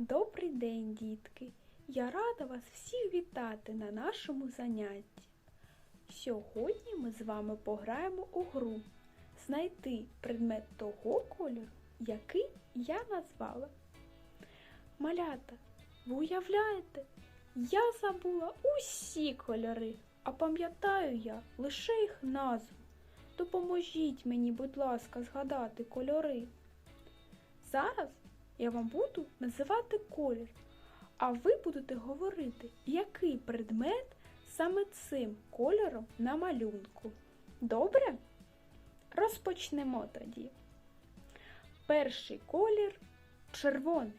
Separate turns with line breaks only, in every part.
Добрий день, дітки! Я рада вас всіх вітати на нашому занятті. Сьогодні ми з вами пограємо у гру знайти предмет того кольору, який я назвала. Малята, ви уявляєте, я забула усі кольори, а пам'ятаю я лише їх назву. Допоможіть мені, будь ласка, згадати кольори. Зараз я вам буду називати колір, а ви будете говорити, який предмет саме цим кольором на малюнку. Добре? Розпочнемо тоді. Перший колір червоний.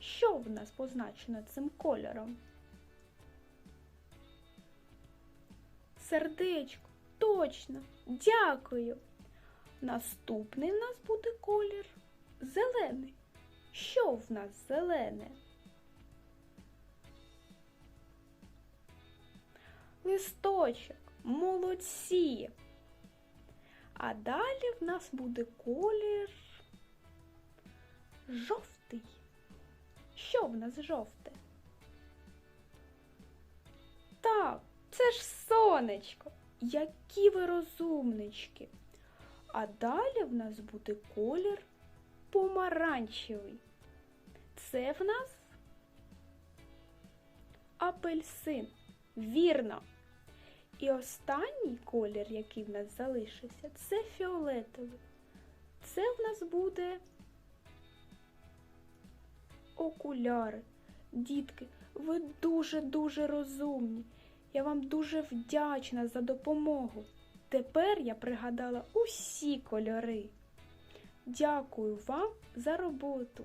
Що в нас позначено цим кольором? Сердечко, точно, дякую. Наступний в нас буде колір зелений. Що в нас зелене? Листочок, молодці. А далі в нас буде колір жовтий. Що в нас жовте? Так, це ж сонечко. Які ви розумнички. А далі в нас буде колір помаранчевий. Це в нас апельсин. Вірно. І останній колір, який в нас залишився, це фіолетовий. Це в нас буде окуляри. Дітки, ви дуже-дуже розумні. Я вам дуже вдячна за допомогу. Тепер я пригадала усі кольори. Дякую вам за роботу.